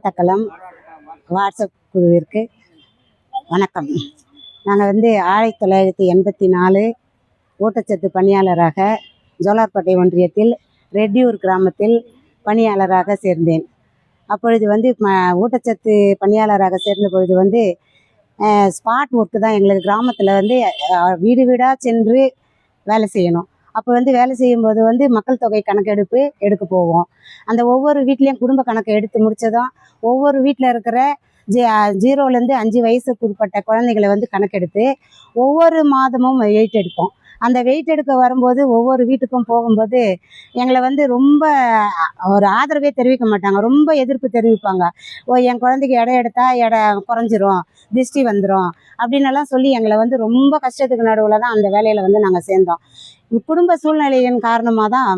தக்கலம் WhatsApp குழுவிற்கு வணக்கம். நாங்கள் வந்து ஆயிரத்தி தொள்ளாயிரத்தி எண்பத்தி நாலு ஊட்டச்சத்து பணியாளராக ஜோலார்பேட்டை ஒன்றியத்தில் ரெட்டியூர் கிராமத்தில் பணியாளராக சேர்ந்தேன். அப்பொழுது வந்து ம- ஊட்டச்சத்து பணியாளராக சேர்ந்த பொழுது வந்து ஸ்பாட் ஒர்க்கு தான் எங்களுக்கு கிராமத்தில் வந்து வீடு வீடாக சென்று வேலை செய்யணும். அப்போ வந்து வேலை செய்யும்போது வந்து மக்கள் தொகை கணக்கெடுப்பு எடுக்க போவோம். அந்த ஒவ்வொரு வீட்லேயும் குடும்ப கணக்கு எடுத்து முடிச்சதும் ஒவ்வொரு வீட்டில் இருக்கிற ஜி ஜீரோலேருந்து அஞ்சு வயசுக்கு உட்பட்ட குழந்தைகளை வந்து கணக்கெடுத்து ஒவ்வொரு மாதமும் வெயிட் எடுப்போம். அந்த வெயிட் எடுக்க வரும்போது ஒவ்வொரு வீட்டுக்கும் போகும்போது எங்களை வந்து ரொம்ப ஒரு ஆதரவே தெரிவிக்க மாட்டாங்க. ரொம்ப எதிர்ப்பு தெரிவிப்பாங்க. ஓ என் குழந்தைக்கு எடை எடுத்தா எடை குறைஞ்சிரும் திருஷ்டி வந்துடும் அப்படின்னு எல்லாம் சொல்லி எங்களை வந்து ரொம்ப கஷ்டத்துக்கு நடுவில் தான் அந்த வேலையில் வந்து நாங்கள் சேர்ந்தோம். குடும்ப சூழ்நிலையின் காரணமாக தான்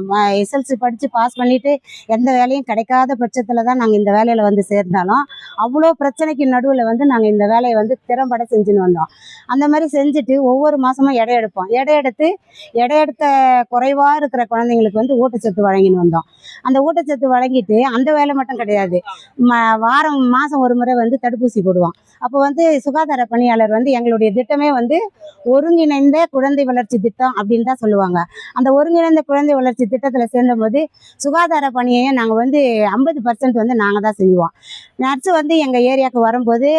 எஸ்எல்சி படித்து பாஸ் பண்ணிவிட்டு எந்த வேலையும் கிடைக்காத பட்சத்தில் தான் நாங்கள் இந்த வேலையில் வந்து சேர்ந்தாலும் அவ்வளோ பிரச்சனைக்கு நடுவில் வந்து நாங்கள் இந்த வேலையை வந்து திறம்பட செஞ்சுன்னு வந்தோம். அந்த மாதிரி செஞ்சுட்டு ஒவ்வொரு மாதமும் எடை எடுப்போம். எடை எடுத்து எடை எடுத்த குறைவாக இருக்கிற குழந்தைங்களுக்கு வந்து ஊட்டச்சத்து வழங்கின்னு வந்தோம். அந்த ஊட்டச்சத்து வழங்கிட்டு அந்த வேலை மட்டும் கிடையாது. வாரம் மாதம் ஒரு முறை வந்து தடுப்பூசி போடுவோம். அப்போ வந்து சுகாதார பணியாளர் வந்து எங்களுடைய திட்டமே வந்து ஒருங்கிணைந்த குழந்தை வளர்ச்சி திட்டம் அப்படின்னு தான் சொல்லுவாங்க. அந்த ஒருங்கிணைந்த குழந்தை வளர்ச்சி திட்டத்தில் சேர்ந்தபோது சுகாதார பணியை நாங்கள் வந்து ஐம்பது பர்சன்ட் வந்து நாங்கள் தான் செய்வோம். நர்ஸு வந்து எங்கள் ஏரியாவுக்கு வரும்போது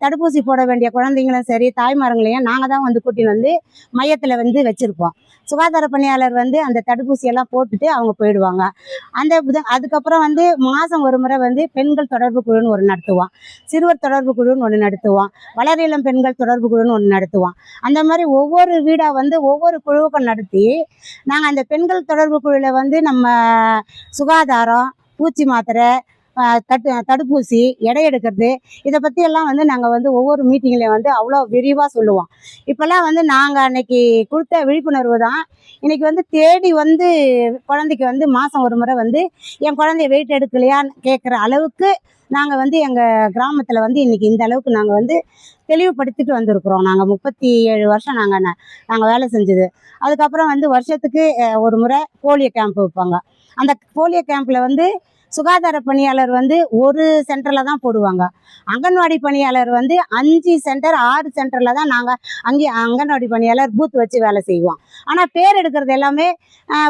தடுப்பூசி போட வேண்டிய குழந்தைங்களும் சரி தாய்மார்களையும் நாங்கள் தான் வந்து கூட்டின்னு வந்து மையத்தில் வந்து வச்சுருப்போம். சுகாதார பணியாளர் வந்து அந்த தடுப்பூசியெல்லாம் போட்டுட்டு அவங்க போயிடுவாங்க. அந்த இது- அதுக்கப்புறம் வந்து மாதம் ஒரு முறை வந்து பெண்கள் தொடர்பு குழுன்னு ஒரு நடத்துவோம். சிறுவர் தொடர்பு குழுன்னு ஒன்று நடத்துவோம். வளரிளம் பெண்கள் தொடர்பு குழுன்னு ஒன்று நடத்துவோம். அந்த மாதிரி ஒவ்வொரு வீடாக வந்து ஒவ்வொரு குழுவுக்கும் நடத்தி நாங்கள் அந்த பெண்கள் தொடர்பு குழுவில் வந்து நம்ம சுகாதாரம் பூச்சி மாத்திரை தட்டு தடுப்பூசி எடை எடுக்கிறது இதை பற்றியெல்லாம் வந்து நாங்கள் வந்து ஒவ்வொரு மீட்டிங்லேயும் வந்து அவ்வளோ விரிவாக சொல்லுவோம். இப்போல்லாம் வந்து நாங்கள் அன்னைக்கு கொடுத்த விழிப்புணர்வு தான். இன்னைக்கு வந்து தேடி வந்து குழந்தைக்கு வந்து மாதம் ஒரு முறை வந்து என் குழந்தைய வெயிட் எடுக்கலையான்னு கேட்குற அளவுக்கு நாங்கள் வந்து எங்கள் கிராமத்தில் வந்து இன்னைக்கு இந்த அளவுக்கு நாங்கள் வந்து தெளிவுபடுத்திட்டு வந்திருக்கிறோம். நாங்கள் முப்பத்தி ஏழு வருஷம் நாங்கள் நாங்கள் வேலை செஞ்சது. அதுக்கப்புறம் வந்து வருஷத்துக்கு ஒரு முறை போலியோ கேம்ப் வைப்பாங்க. அந்த போலியோ கேம்பில் வந்து சுகாதார பணியாளர் வந்து ஒரு சென்டரில் தான் போடுவாங்க. அங்கன்வாடி பணியாளர் வந்து அஞ்சு சென்டர் ஆறு சென்டரில் தான் நாங்கள் அங்கே அங்கன்வாடி பணியாளர் பூத் வச்சு வேலை செய்வோம். ஆனால் பேர் எடுக்கிறது எல்லாமே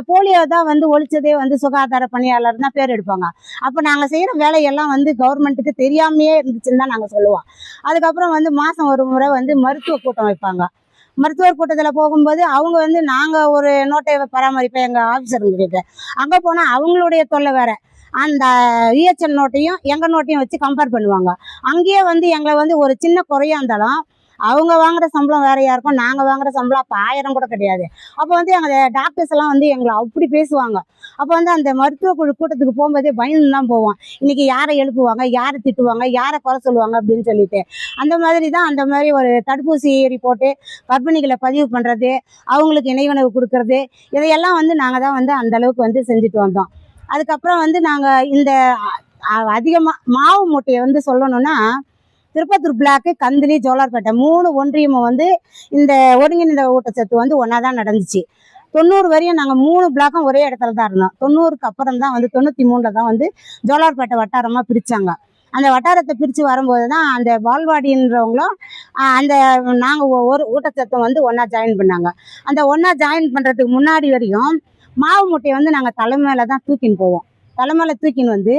போலியோ தான் வந்து ஒழிச்சதே வந்து சுகாதார பணியாளர் தான் பேர் எடுப்பாங்க. அப்போ நாங்கள் செய்கிற வேலையெல்லாம் வந்து கவர்மெண்ட்டுக்கு தெரியாமையே இருந்துச்சுன்னு தான் நாங்கள் சொல்லுவோம். அதுக்கப்புறம் வந்து மாதம் ஒரு முறை வந்து மருத்துவ கூட்டம் வைப்பாங்க. மருத்துவர் கூட்டத்தில் போகும்போது அவங்க வந்து நாங்கள் ஒரு நோட்டை பராமரிப்பேன் எங்கள் ஆஃபீஸருங்களுக்கு அங்கே போனால் அவங்களுடைய தொல்லை வேறு. அந்த இஎச்என் நோட்டையும் எங்கள் நோட்டையும் வச்சு கம்பேர் பண்ணுவாங்க. அங்கேயே வந்து எங்களை வந்து ஒரு சின்ன குறையாக இருந்தாலும் அவங்க வாங்குற சம்பளம் வேறையா இருக்கும் நாங்கள் வாங்குற சம்பளம் அப்போ ஆயிரம் கூட கிடையாது. அப்போ வந்து எங்கள் டாக்டர்ஸ் எல்லாம் வந்து எங்களை அப்படி பேசுவாங்க. அப்போ வந்து அந்த மருத்துவ குழு கூட்டத்துக்கு போகும்போதே பயந்து தான் போவோம். இன்னைக்கு யாரை எழுப்புவாங்க யாரை திட்டுவாங்க யாரை குறை சொல்லுவாங்க அப்படின்னு சொல்லிட்டு. அந்த மாதிரி தான் அந்த மாதிரி ஒரு தடுப்பூசி ரிப்போர்ட்டு கர்ப்பிணிகளை பதிவு பண்ணுறது அவங்களுக்கு இணைவுணவு கொடுக்கறது இதையெல்லாம் வந்து நாங்கள் தான் வந்து அந்த அளவுக்கு வந்து செஞ்சுட்டு வந்தோம். அதுக்கப்புறம் வந்து நாங்கள் இந்த அதிகமாக மாவு மூட்டையை வந்து சொல்லணும்னா திருப்பத்தூர் பிளாக்கு கந்திலி ஜோலார்பேட்டை மூணு ஒன்றியமும் வந்து இந்த ஒருங்கிணைந்த ஊட்டச்சத்து வந்து ஒன்றா தான் நடந்துச்சு. தொண்ணூறு வரையும் நாங்கள் மூணு பிளாக்கும் ஒரே இடத்துல தான் இருந்தோம். தொண்ணூறுக்கு அப்புறம் தான் வந்து தொண்ணூற்றி மூணில் தான் வந்து ஜோலார்பேட்டை வட்டாரமாக பிரித்தாங்க அந்த வட்டாரத்தை பிரித்து வரும்போது தான் அந்த பால்வாடின்றவங்களும் அந்த நாங்கள் ஒரு ஊட்டச்சத்தம் வந்து ஒன்றா ஜாயின் பண்ணாங்க. அந்த ஒன்றா ஜாயின் பண்ணுறதுக்கு முன்னாடி வரையும் மாவு மூட்டையை வந்து நாங்கள் தலைமையில தான் தூக்கின்னு போவோம். தலைமையில தூக்கின்னு வந்து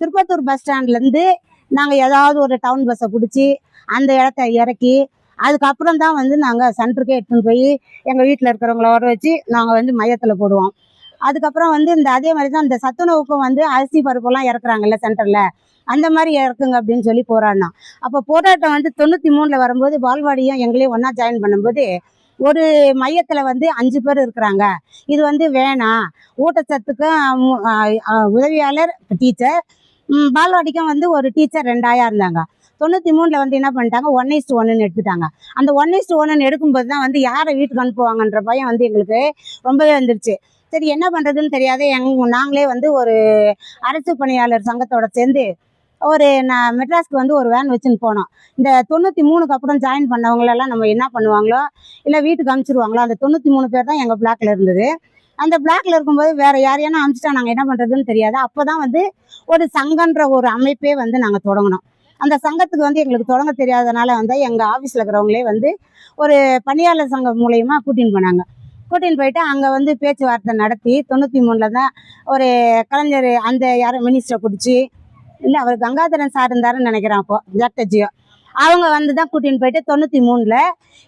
திருப்பத்தூர் பஸ் ஸ்டாண்ட்லேருந்து நாங்கள் ஏதாவது ஒரு டவுன் பஸ்ஸை பிடிச்சி அந்த இடத்த இறக்கி அதுக்கப்புறம் தான் வந்து நாங்கள் சென்டருக்கே எடுத்துன்னு போய் எங்கள் வீட்டில் இருக்கிறவங்கள வர வச்சு நாங்கள் வந்து மையத்தில் போடுவோம். அதுக்கப்புறம் வந்து இந்த அதே மாதிரி தான் இந்த சத்துணவுக்கும் வந்து அரிசி பருப்பெல்லாம் இறக்குறாங்கல்ல சென்டரில் அந்த மாதிரி இறக்குங்க அப்படின்னு சொல்லி போராடினோம். அப்போ போராட்டம் வந்து தொண்ணூற்றி மூணில் வரும்போது பால்வாடியும் எங்களையும் ஒன்றா ஜாயின் பண்ணும்போது ஒரு மையத்தில் வந்து அஞ்சு பேர் இருக்கிறாங்க. இது வந்து வேணாம் ஊட்டச்சத்துக்கும் உதவியாளர் டீச்சர் பால்வாடிக்கும் வந்து ஒரு டீச்சர் ரெண்டாயிரம் இருந்தாங்க. தொண்ணூற்றி மூணில் வந்து என்ன பண்ணிட்டாங்க? ஒன் இஸ்ட் ஒன்றுன்னு எடுத்துட்டாங்க. அந்த ஒன் இஸ்ட் ஒன்னு எடுக்கும்போது தான் வந்து யாரை வீட்டுக்கு அனுப்புவாங்கன்ற பயம் வந்து எங்களுக்கு ரொம்பவே வந்துருச்சு. சரி என்ன பண்ணுறதுன்னு தெரியாத எங் நாங்களே வந்து ஒரு அரசு பணியாளர் சங்கத்தோட சேர்ந்து ஒரு நான் மெட்ராஸ்க்கு வந்து ஒரு வேன் வச்சுன்னு போனோம். இந்த தொண்ணூற்றி மூணுக்கு அப்புறம் ஜாயின் பண்ணவங்களெல்லாம் நம்ம என்ன பண்ணுவாங்களோ இல்லை வீட்டுக்கு அனுப்பிச்சிருவாங்களோ அந்த தொண்ணூற்றி மூணு பேர் தான் எங்கள் பிளாக்ல இருந்தது. அந்த பிளாக்ல இருக்கும்போது வேற யாரையான அனுப்பிச்சிட்டா நாங்கள் என்ன பண்ணுறதுன்னு தெரியாது. அப்போ தான் வந்து ஒரு சங்கன்ற ஒரு அமைப்பே வந்து நாங்கள் தொடங்கினோம். அந்த சங்கத்துக்கு வந்து எங்களுக்கு தொடங்க தெரியாதனால வந்து எங்கள் ஆஃபீஸில் இருக்கிறவங்களே வந்து ஒரு பணியாளர் சங்கம் மூலயமா கூட்டின்னு போனாங்க. கூட்டின்னு போயிட்டு அங்கே வந்து பேச்சுவார்த்தை நடத்தி தொண்ணூற்றி மூணில் தான் ஒரு கலைஞர் அந்த யாரும் மினிஸ்டரை பிடிச்சி இல்லை அவர் கங்காதரன் சார் இருந்தாருன்னு நினைக்கிறேன் அப்போ ஜட்டஜியோ அவங்க வந்து தான் கூட்டின்னு போயிட்டு தொண்ணூற்றி மூணில்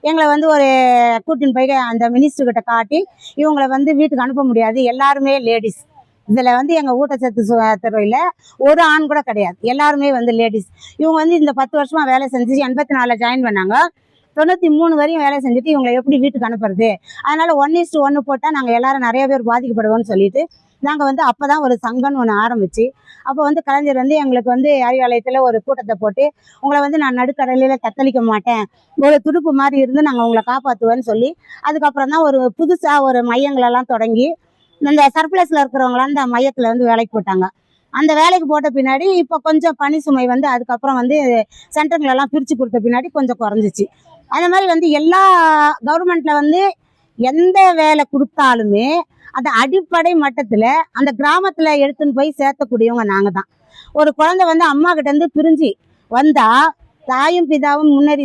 எங்களை வந்து ஒரு கூட்டின்னு போய் அந்த மினிஸ்டர்கிட்ட காட்டி இவங்களை வந்து வீட்டுக்கு அனுப்ப முடியாது எல்லாருமே லேடிஸ் இதில் வந்து எங்கள் ஊட்டச்சத்து சு- துறையில் ஒரு ஆண் கூட கிடையாது. எல்லாருமே வந்து லேடிஸ் இவங்க வந்து இந்த பத்து வருஷமாக வேலை செஞ்சு எண்பத்தி நாலில் ஜாயின் பண்ணாங்க. தொண்ணூற்றி மூணு வரையும் வேலை செஞ்சுட்டு இவங்களை எப்படி வீட்டுக்கு அனுப்புறது? அதனால் ஒன் இஸ்ட்டு ஒன்று போட்டால் நாங்கள் எல்லாரும் நிறைய பேர் பாதிக்கப்படுவோம்னு சொல்லிட்டு நாங்கள் வந்து அப்போ தான் ஒரு சங்கம்னு ஒன்று ஆரம்பித்து அப்போ வந்து கலைஞர் வந்து எங்களுக்கு வந்து அறிவாலயத்தில் ஒரு கூட்டத்தை போட்டு உங்களை வந்து நான் நடுக்கடலில் தத்தளிக்க மாட்டேன். ஒரு துடுப்பு மாதிரி இருந்து நாங்கள் உங்களை காப்பாற்றுவேன்னு சொல்லி அதுக்கப்புறம் தான் ஒரு புதுசாக ஒரு மையங்களெல்லாம் தொடங்கி இந்த சர்ப்ளஸில் இருக்கிறவங்களாம் அந்த மையத்தில் வந்து வேலைக்கு போட்டாங்க அந்த வேலைக்கு போட்ட பின்னாடி இப்போ கொஞ்சம் பணி சுமை வந்து அதுக்கப்புறம் வந்து சென்டருங்களெல்லாம் பிரித்து கொடுத்த பின்னாடி கொஞ்சம் குறைஞ்சிச்சு. அந்த மாதிரி வந்து எல்லா கவர்மெண்ட்டில் வந்து எந்த வேலை கொடுத்தாலுமே அந்த அடிப்படை மட்டத்தில் அந்த கிராமத்தில் எடுத்துன்னு போய் சேர்த்தக்கூடியவங்க நாங்கள் தான் ஒரு குழந்தை வந்து அம்மா கிட்டேருந்து பிரிஞ்சு வந்தால் தாயும் பிதாவும் முன்னறி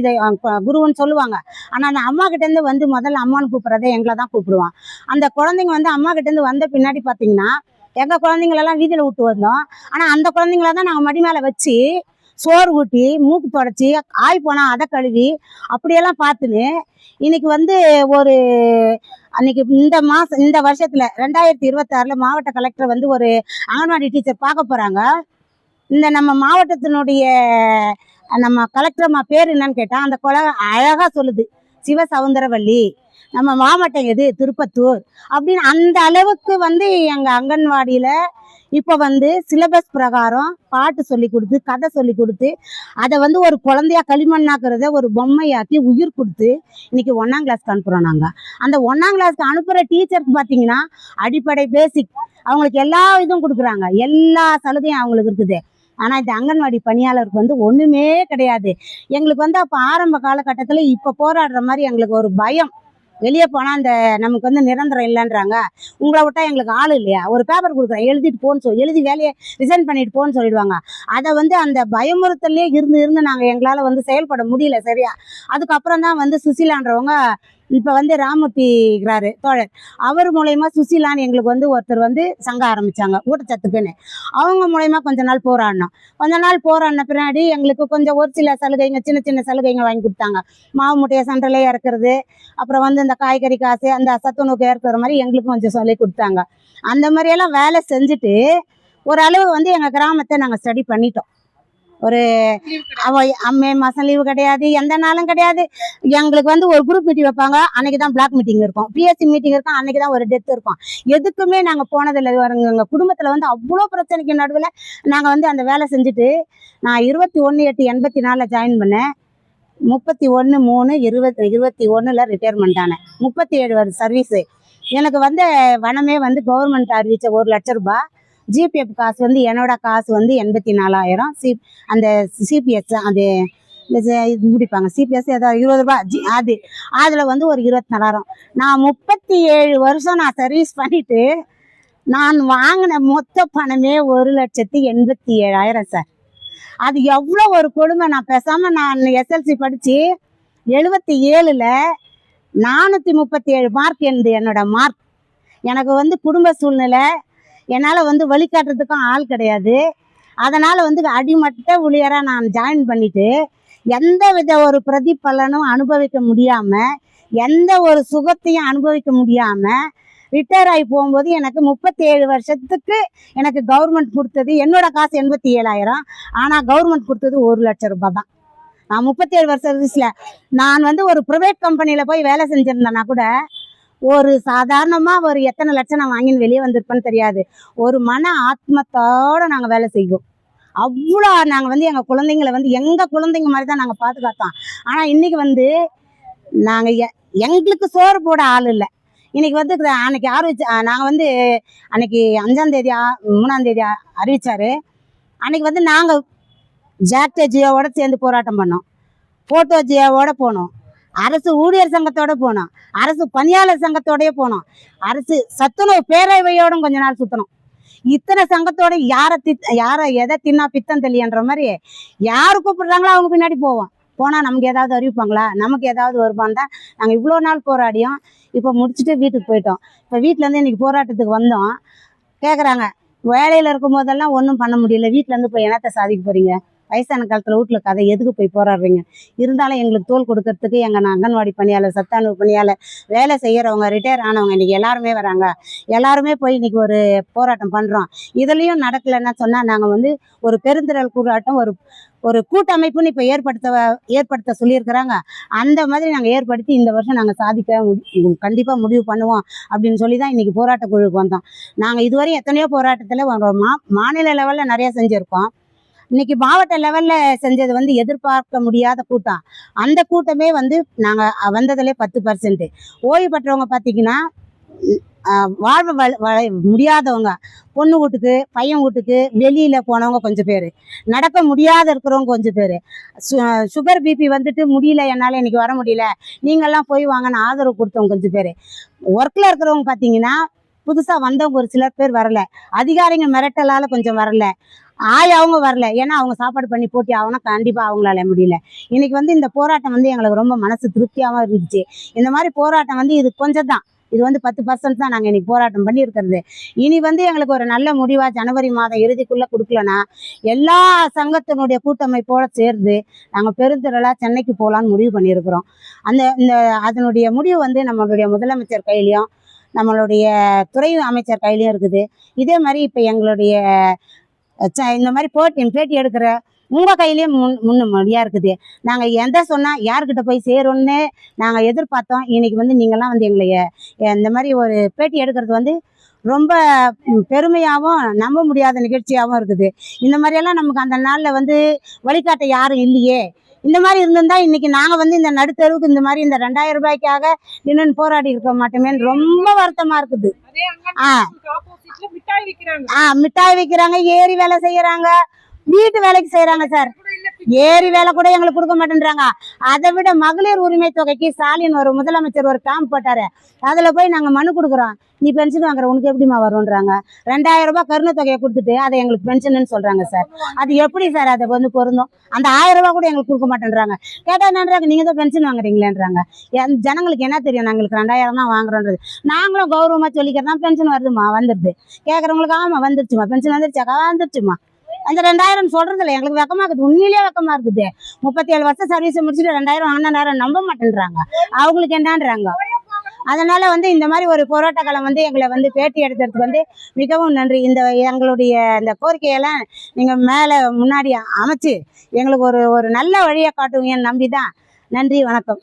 குருவன் சொல்லுவாங்க. ஆனால் அந்த அம்மா கிட்டேருந்து வந்து முதல்ல அம்மான்னு கூப்பிட்றதே எங்களை தான் கூப்பிடுவான். அந்த குழந்தைங்க வந்து அம்மா கிட்டேருந்து வந்த பின்னாடி பார்த்தீங்கன்னா எங்கள் குழந்தைங்களெல்லாம் வீதியில் விட்டு வந்தோம். ஆனால் அந்த குழந்தைங்கள தான் நாங்கள் மடி மேலே வச்சு சோறு ஊட்டி மூக்கு தொடச்சி ஆய் போனால் அதை கழுவி அப்படியெல்லாம் பார்த்துன்னு இன்னைக்கு வந்து ஒரு அன்னைக்கு இந்த மாதம் இந்த வருஷத்தில் ரெண்டாயிரத்தி இருபத்தாறில் மாவட்ட கலெக்டர் வந்து ஒரு அங்கன்வாடி டீச்சர் பார்க்க போகிறாங்க இந்த நம்ம மாவட்டத்தினுடைய நம்ம கலெக்டர்மா பேர் என்னன்னு கேட்டால் அந்த குல அழகாக சொல்லுது. சிவ சவுந்தரவல்லி நம்ம மாவட்டம் எது? திருப்பத்தூர் அப்படின்னு அந்த அளவுக்கு வந்து எங்கள் அங்கன்வாடியில் இப்போ வந்து சிலபஸ் பிரகாரம் பாட்டு சொல்லி கொடுத்து கதை சொல்லி கொடுத்து அதை வந்து ஒரு குழந்தையா களிமண்ணாக்குறத ஒரு பொம்மையாக்கி உயிர் கொடுத்து இன்னைக்கு ஒன்றாம் கிளாஸ்க்கு அனுப்புகிறோம் நாங்கள் அந்த ஒன்றாம் கிளாஸ்க்கு அனுப்புகிற டீச்சருக்கு பார்த்தீங்கன்னா அடிப்படை பேசிக் அவங்களுக்கு எல்லா இதுவும் கொடுக்குறாங்க. எல்லா சலுகையும் அவங்களுக்கு இருக்குது. ஆனால் இந்த அங்கன்வாடி பணியாளருக்கு வந்து ஒன்றுமே கிடையாது. எங்களுக்கு வந்து அப்போ ஆரம்ப காலகட்டத்தில் இப்போ போராடுற மாதிரி எங்களுக்கு ஒரு பயம். வெளியே போனால் அந்த நமக்கு வந்து நிரந்தரம் இல்லைன்றாங்க. உங்களை விட்டா எங்களுக்கு ஆள் இல்லையா? ஒரு பேப்பர் கொடுக்குறேன். எழுதிட்டு போன்னு சொல்லி எழுதி வேலையை ரிசைன் பண்ணிட்டு போன்னு சொல்லிடுவாங்க. அதை வந்து அந்த பயமுறுத்தல்லே இருந்து இருந்து நாங்கள் எங்களால் வந்து செயல்பட முடியல சரியா? அதுக்கப்புறம் தான் வந்து சுசிலான்றவங்க இப்போ வந்து ராமூர்த்தி இருக்கிறாரு தோழர். அவர் மூலயமா சுசிலான்னு எங்களுக்கு வந்து ஒருத்தர் வந்து சங்கம் ஆரம்பித்தாங்க ஊட்டச்சத்துக்குன்னு. அவங்க மூலயமா கொஞ்ச நாள் போராடினோம். கொஞ்ச நாள் போராடின பின்னாடி எங்களுக்கு கொஞ்சம் ஒரு சில சலுகைங்க சின்ன சின்ன சலுகைங்க வாங்கி கொடுத்தாங்க. மாவு முட்டையை சண்டையில் இறக்குறது அப்புறம் வந்து இந்த காய்கறி காசு அந்த சத்துணவுக்கு இறக்குற மாதிரி எங்களுக்கு கொஞ்சம் சொல்லி கொடுத்தாங்க. அந்த மாதிரியெல்லாம் வேலை செஞ்சுட்டு ஓரளவு வந்து எங்கள் கிராமத்தை நாங்கள் ஸ்டடி பண்ணிட்டோம். ஒரு மே மாதம் லீவு கிடையாது எந்த நாளும் கிடையாது. எங்களுக்கு வந்து ஒரு குரூப் மீட்டிங் வைப்பாங்க அன்னைக்கு தான் பிளாக் மீட்டிங் இருக்கும் பிஎஸ்சி மீட்டிங் இருக்கும் அன்னைக்கு தான் ஒரு டெத் இருக்கும். எதுக்குமே நாங்கள் போனதில்லை. எங்கள் குடும்பத்தில் வந்து அவ்வளோ பிரச்சனைக்கு நடுவில் நாங்கள் வந்து அந்த வேலை செஞ்சுட்டு நான் இருபத்தி ஒன்று எட்டு எண்பத்தி நாலில் ஜாயின் பண்ணேன். முப்பத்தி ஒன்று மூணு இருபத்தி இருபத்தி ஒன்றில் ரிட்டையர்மெண்ட் ஆனேன். முப்பத்தி ஏழு வருஷம் சர்வீஸு எனக்கு வந்து வனமே வந்து கவர்மெண்ட் அறிவித்த ஒரு லட்ச ரூபாய். ஜிபிஎஃப் காசு வந்து என்னோட காசு வந்து எண்பத்தி நாலாயிரம் சி அந்த சிபிஎஸ் அது இது முடிப்பாங்க. சிபிஎஸ் ஏதாவது இருபது ரூபாய் ஜி அது அதில் வந்து ஒரு இருபத்தி நாலாயிரம் நான் முப்பத்தி ஏழு வருஷம் நான் சர்வீஸ் பண்ணிவிட்டு நான் வாங்கின மொத்த பணமே ஒரு லட்சத்தி எண்பத்தி ஏழாயிரம் சார் அது எவ்வளோ ஒரு கொடுமை நான் பேசாமல் நான் எஸ்எல்சி படித்து எழுபத்தி ஏழில் நானூற்றி முப்பத்தி ஏழு மார்க் எனது என்னோட மார்க் எனக்கு வந்து குடும்ப சூழ்நிலை என்னால் வந்து வழிகாட்டுறதுக்கும் ஆள் கிடையாது. அதனால் வந்து அடிமட்ட ஊழியராக நான் ஜாயின் பண்ணிவிட்டு எந்த வித ஒரு பிரதிபலனும் அனுபவிக்க முடியாமல் எந்த ஒரு சுகத்தையும் அனுபவிக்க முடியாமல் ரிட்டையர் ஆகி போகும்போது எனக்கு முப்பத்தி ஏழு வருஷத்துக்கு எனக்கு கவர்மெண்ட் கொடுத்தது என்னோட காசு எண்பத்தி ஏழாயிரம் ஆனால் கவர்மெண்ட் கொடுத்தது ஒரு லட்சம் ரூபாய் தான். நான் முப்பத்தி ஏழு வருஷ சர்வீஸில் நான் வந்து ஒரு ப்ரைவேட் கம்பெனியில் போய் வேலை செஞ்சுருந்தேன்னா கூட ஒரு சாதாரணமாக ஒரு எத்தனை லட்சம் நான் வாங்கின்னு வெளியே வந்திருப்பேன்னு தெரியாது. ஒரு மன ஆத்மத்தோட நாங்கள் வேலை செய்வோம். அவ்வளோ நாங்கள் வந்து எங்கள் குழந்தைங்களை வந்து எங்கள் குழந்தைங்க மாதிரி தான் நாங்கள் பாதுகாத்தோம். ஆனால் இன்னைக்கு வந்து நாங்கள் எங்களுக்கு சோறு போட ஆள் இல்லை. இன்னைக்கு வந்து அன்னைக்கு அறிவிச்சு நாங்கள் வந்து அன்னைக்கு அஞ்சாந்தேதி மூணாந்தேதி ஆ- அறிவிச்சாரு. அன்னைக்கு வந்து நாங்கள் ஜாக்டே ஜியோவோட சேர்ந்து போராட்டம் பண்ணோம். ஃபோட்டோ ஜியோவோட போனோம். அரசு ஊழியர் சங்கத்தோட போனோம். அரசு பணியாளர் சங்கத்தோடயே போனோம். அரசு சத்துணவு பேரவையோடும் கொஞ்ச நாள் சுத்தணும். இத்தனை சங்கத்தோட யாரை தித் யாரை எதை தின்னா பித்தம் தெளியன்ற மாதிரி யாரு கூப்பிடுறாங்களோ அவங்க பின்னாடி போவோம். போனால் நமக்கு ஏதாவது அறிவிப்பாங்களா? நமக்கு ஏதாவது வருமானு தான் நாங்கள் இவ்வளோ நாள் போராடியோம் இப்போ முடிச்சுட்டு வீட்டுக்கு போயிட்டோம். இப்போ வீட்டிலேருந்து இன்னைக்கு போராட்டத்துக்கு வந்தோம். கேட்குறாங்க வேலையில் இருக்கும் போதெல்லாம் ஒன்றும் பண்ண முடியல. வீட்டிலேருந்து போய் என்னத்தை சாதிக்க போகிறீங்க வயசான காலத்தில் வீட்டில் கதை எதுக்கு போய் போராடுறீங்க? இருந்தாலும் எங்களுக்கு தோல் கொடுக்கறதுக்கு எங்கள் அங்கன்வாடி பணியாளர் சத்தானு பணியாளர் வேலை செய்கிறவங்க ரிட்டையர் ஆனவங்க இன்றைக்கி எல்லாருமே வராங்க. எல்லாருமே போய் இன்றைக்கி ஒரு போராட்டம் பண்ணுறோம் இதுலேயும் நடக்கலைன்னா சொன்னால் நாங்கள் வந்து ஒரு பெருந்திரல் கூறாட்டம் ஒரு ஒரு கூட்டமைப்புன்னு இப்போ ஏற்படுத்த ஏற்படுத்த சொல்லியிருக்கிறாங்க. அந்த மாதிரி நாங்கள் ஏற்படுத்தி இந்த வருஷம் நாங்கள் சாதிக்க கண்டிப்பாக முடிவு பண்ணுவோம் அப்படின்னு சொல்லி தான் இன்றைக்கி போராட்ட குழுவுக்கு வந்தோம். நாங்கள் இதுவரை எத்தனையோ போராட்டத்தில் மா மாநில லெவலில் நிறையா செஞ்சுருக்கோம். இன்னைக்கு மாவட்ட லெவலில் செஞ்சது வந்து எதிர்பார்க்க முடியாத கூட்டம். அந்த கூட்டமே வந்து நாங்கள் வந்ததுலே பத்து பர்சன்ட் ஓய்வு பெற்றவங்க பார்த்தீங்கன்னா வாழ்வு வள முடியாதவங்க. பொண்ணு வீட்டுக்கு பையன் வீட்டுக்கு வெளியில் போனவங்க கொஞ்சம் பேர். நடக்க முடியாத இருக்கிறவங்க கொஞ்சம் பேர். சுகர் பிபி வந்துட்டு முடியல என்னால் இன்றைக்கி வர முடியல. நீங்கள்லாம் போய் வாங்கன்னு ஆதரவு கொடுத்தவங்க கொஞ்சம் பேர். ஒர்க்கில் இருக்கிறவங்க பார்த்தீங்கன்னா புதுசாக வந்தவங்க ஒரு சில பேர் வரல. அதிகாரிங்க மிரட்டலால் கொஞ்சம் வரல. ஆய் அவங்க வரல. ஏன்னா அவங்க சாப்பாடு பண்ணி போட்டி ஆகணும் கண்டிப்பாக அவங்களால முடியல. இன்னைக்கு வந்து இந்த போராட்டம் வந்து எங்களுக்கு ரொம்ப மனசு திருப்தியாகவும் இருந்துச்சு. இந்த மாதிரி போராட்டம் வந்து இது கொஞ்சம் தான். இது வந்து பத்து பர்சன்ட் தான் நாங்கள் இன்னைக்கு போராட்டம் பண்ணியிருக்கிறது. இனி வந்து எங்களுக்கு ஒரு நல்ல முடிவாக ஜனவரி மாதம் இறுதிக்குள்ளே கொடுக்கலனா எல்லா சங்கத்தினுடைய கூட்டமைப்போட சேர்ந்து நாங்கள் பெருந்திரளாக சென்னைக்கு போகலான்னு முடிவு பண்ணியிருக்கிறோம். அந்த இந்த அதனுடைய முடிவு வந்து நம்மளுடைய முதலமைச்சர் கையிலையும் நம்மளுடைய துறை அமைச்சர் கையிலையும் இருக்குது. இதே மாதிரி இப்போ எங்களுடைய ச- இந்த மாதிரி போட்டி பேட்டி எடுக்கிற உங்கள் கையிலேயும் முன் முன்னுமடியாக இருக்குது. நாங்கள் எந்த சொன்னால் யார்கிட்ட போய் சேரும்னு நாங்கள் எதிர்பார்த்தோம். இன்றைக்கி வந்து நீங்களாம் வந்து எங்களை இந்த மாதிரி ஒரு பேட்டி எடுக்கிறது வந்து ரொம்ப பெருமையாகவும் நம்ப முடியாத நிகழ்ச்சியாகவும் இருக்குது. இந்த மாதிரியெல்லாம் நமக்கு அந்த நாளில் வந்து வழிகாட்ட யாரும் இல்லையே. இந்த மாதிரி இருந்திருந்தா இன்னைக்கு நாங்கள் வந்து இந்த நடுத்தருவுக்கு இந்த மாதிரி இந்த ரெண்டாயிரம் ரூபாய்க்காக நின்று போராடி இருக்க மாட்டோமேன்னு ரொம்ப வருத்தமாக இருக்குது. அதே ஆ. அங்கன்வாடி ஆப்போசிட்ல மிட்டாய் விக்கிறாங்க. விற்கிறாங்க ஏரி வேலை செய்யறாங்க வீட்டு வேலைக்கு செய்யறாங்க சார். ஏரி வேலை கூட எங்களுக்கு கொடுக்க மாட்டேன்றாங்க. அதை விட மகளிர் உரிமை தொகைக்கு ஸ்டாலின் ஒரு முதலமைச்சர் ஒரு கேம்ப் போட்டாரு. அதுல போய் நாங்க மனு கொடுக்குறோம். நீ பென்ஷன் வாங்குற உனக்கு எப்படிமா வரும்ன்றாங்க. ரெண்டாயிரம் ரூபாய் கருணை தொகையை கொடுத்துட்டு அதை எங்களுக்கு பென்ஷன் சொல்றாங்க சார். அது எப்படி சார் அதை வந்து பொருந்தும்? அந்த ஆயிரம் ரூபாய் கூட எங்களுக்கு கொடுக்க மாட்டேன்றாங்க. கேட்டா என்னன்றாங்க நீங்க தான் பென்ஷன் வாங்குறீங்களேன்றாங்க. என் ஜனங்களுக்கு என்ன தெரியும்? நாங்களுக்கு ரெண்டாயிரம் தான் வாங்குறோன்றது. நாங்களும் கௌரவமா சொல்லிக்கிறதா பென்ஷன் வருதுமா வந்துடுது. கேட்கறவங்களுக்கு ஆமா வந்துருச்சுமா பென்ஷன் வந்துருச்சாக்கா வந்துருச்சுமா அந்த ரெண்டாயிரம் சொல்றதில்ல எங்களுக்கு வெக்கமா இருக்குது. உண்மையிலேயே வெக்கமா இருக்குது. முப்பத்தி ஏழு வருஷம் சர்வீஸ் முடிச்சுட்டு ரெண்டாயிரம் வாங்கினா நேரம் நம்ப மாட்டேன்றாங்க. அவங்களுக்கு என்னன்றாங்க? அதனால வந்து இந்த மாதிரி ஒரு போராட்ட காலம் வந்து எங்களை வந்து பேட்டி எடுத்ததுக்கு வந்து மிகவும் நன்றி. இந்த எங்களுடைய இந்த கோரிக்கையெல்லாம் நீங்க மேலே முன்னாடி அமைச்சு எங்களுக்கு ஒரு ஒரு நல்ல வழியை காட்டுவீங்கன்னு நம்பி தான் நன்றி வணக்கம்.